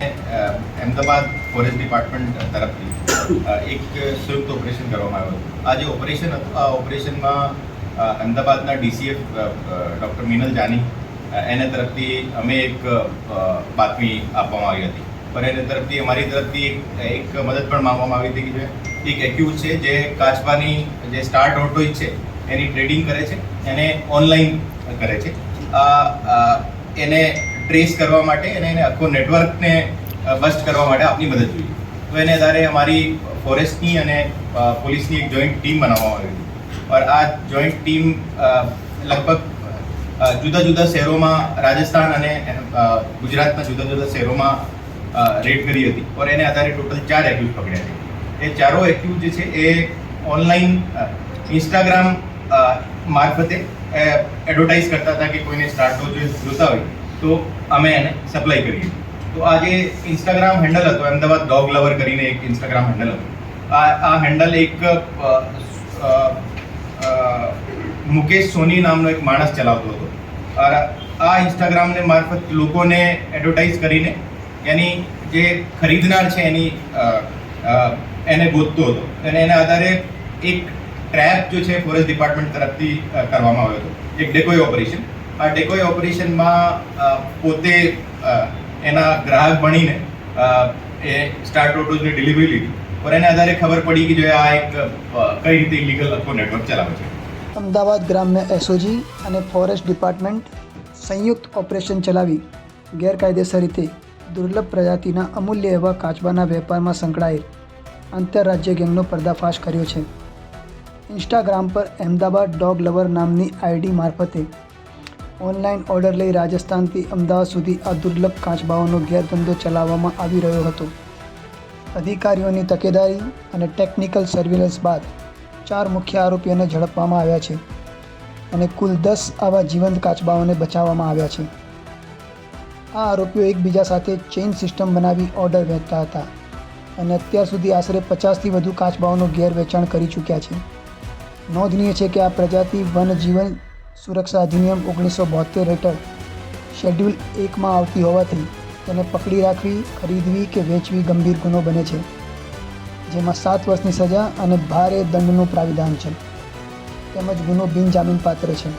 Ahmedabad forest department તરફથી એક સંયુક્ત ઓપરેશન કરવામાં આવ્યું હતું. આ જે ઓપરેશન આ ઓપરેશનમાં અમદાવાદના ડીસીએફ ડૉક્ટર મિનલ જાની એના તરફથી અમે એક બાતમી આપવામાં આવી હતી. પણ એના તરફથી અમારી તરફથી એક- મદદ પણ માંગવામાં આવી હતી કે એક એક્યુઝ છે, જે કાચબાની જે સ્ટાર ડોટોઇજ છે, એની ટ્રેડિંગ કરે છે, એને ઓનલાઈન કરે છે. એને ટ્રેસ કરવા માટે અને એને આખો નેટવર્કને બસ્ટ કરવા માટે આપની મદદ જોઈએ. તો એને આધારે અમારી ફોરેસ્ટની અને પોલીસની એક જોઈન્ટ ટીમ બનાવવામાં આવી હતી. આ જોઈન્ટ ટીમ લગભગ જુદા જુદા શહેરોમાં રાજસ્થાન અને ગુજરાતના જુદા જુદા શહેરોમાં રેડ કરી હતી. પર એને આધારે ટોટલ ચાર એક્યુઝ પકડ્યા છે. એ ચારો એક્યુઝ જે છે એ ઓનલાઈન ઇન્સ્ટાગ્રામ મારફતે એડવર્ટાઇઝ કરતા હતા કે કોઈને સ્ટાર્ટ જોતા હોય. તો અમે એને સપ્લાય કરીએ. તો આ જે ઇન્સ્ટાગ્રામ હેન્ડલ હતો, અમદાવાદ ડોગ લવર કરીને એક ઇન્સ્ટાગ્રામ હેન્ડલ હતું. આ આ હેન્ડલ એક મુકેશ સોની નામનો એક માણસ ચલાવતો હતો. આ ઇન્સ્ટાગ્રામને મારફત લોકોને એડવર્ટાઇઝ કરીને એની જે ખરીદનાર છે એની એને ગોતતો હતો. અને એના આધારે એક ટ્રેપ જો છે ફોરેસ્ટ ડિપાર્ટમેન્ટ તરફથી કરવામાં આવ્યો હતો. એક ડેકોય ઓપરેશન આ ડેકોય ઓપરેશનમાં પોતે એના ગ્રાહક બનીને એ સ્ટાર ટોટોઝની ડિલિવરી લીધી. પણ એના આધારે ખબર પડી કે જો આ એક કઈ રીતે ઇલીગલ આખો નેટવર્ક ચલાવે છે. અમદાવાદ ગ્રામ્ય એસઓજી અને ફોરેસ્ટ ડિપાર્ટમેન્ટ સંયુક્ત ઓપરેશન ચલાવી ગેરકાયદેસર રીતે દુર્લભ પ્રજાતિના અમૂલ્ય એવા કાચબાના વેપારમાં સંકળાયેલ આંતરરાજ્ય ગેંગનો પર્દાફાશ કર્યો છે. ઇન્સ્ટાગ્રામ પર અમદાવાદ ડોગ લવર નામની આઈડી મારફતે ઓનલાઈન ઓર્ડર લઈ રાજસ્થાનથી અમદાવાદ સુધી આ દુર્લભ કાચબાઓનો ગેરધંધો ચલાવવામાં આવી રહ્યો હતો. અધિકારીઓની તકેદારી અને ટેકનિકલ સર્વેલન્સ બાદ ચાર મુખ્ય આરોપીઓને ઝડપવામાં આવ્યા છે અને કુલ દસ આવા જીવંત કાચબાઓને બચાવવામાં આવ્યા છે. આ આરોપીઓ એકબીજા સાથે ચેઇન સિસ્ટમ બનાવી ઓર્ડર વહેંચતા હતા અને અત્યાર સુધી આશરે પચાસથી વધુ કાચબાઓનું ગેરવેચાણ કરી ચૂક્યા છે. નોંધનીય છે કે આ પ્રજાતિ વન જીવન સુરક્ષા અધિનિયમ ઓગણીસો બોતેર હેઠળ શેડ્યુલ એકમાં આવતી હોવાથી તેને પકડી રાખવી, ખરીદવી કે વેચવી ગંભીર ગુનો બને છે. જેમાં સાત વર્ષની સજા અને ભારે દંડનું પ્રાવિધાન છે. તેમજ ગુનો બિનજામીનપાત્ર છે.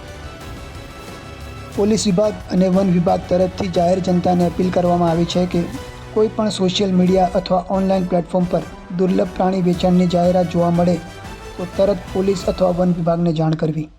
પોલીસ વિભાગ અને વન વિભાગ તરફથી જાહેર જનતાને અપીલ કરવામાં આવી છે કે કોઈ પણ સોશિયલ મીડિયા અથવા ઓનલાઈન પ્લેટફોર્મ પર દુર્લભ પ્રાણી વેચાણની જાહેરાત જોવા મળે તો તરત પોલીસ અથવા વન વિભાગને જાણ કરવી.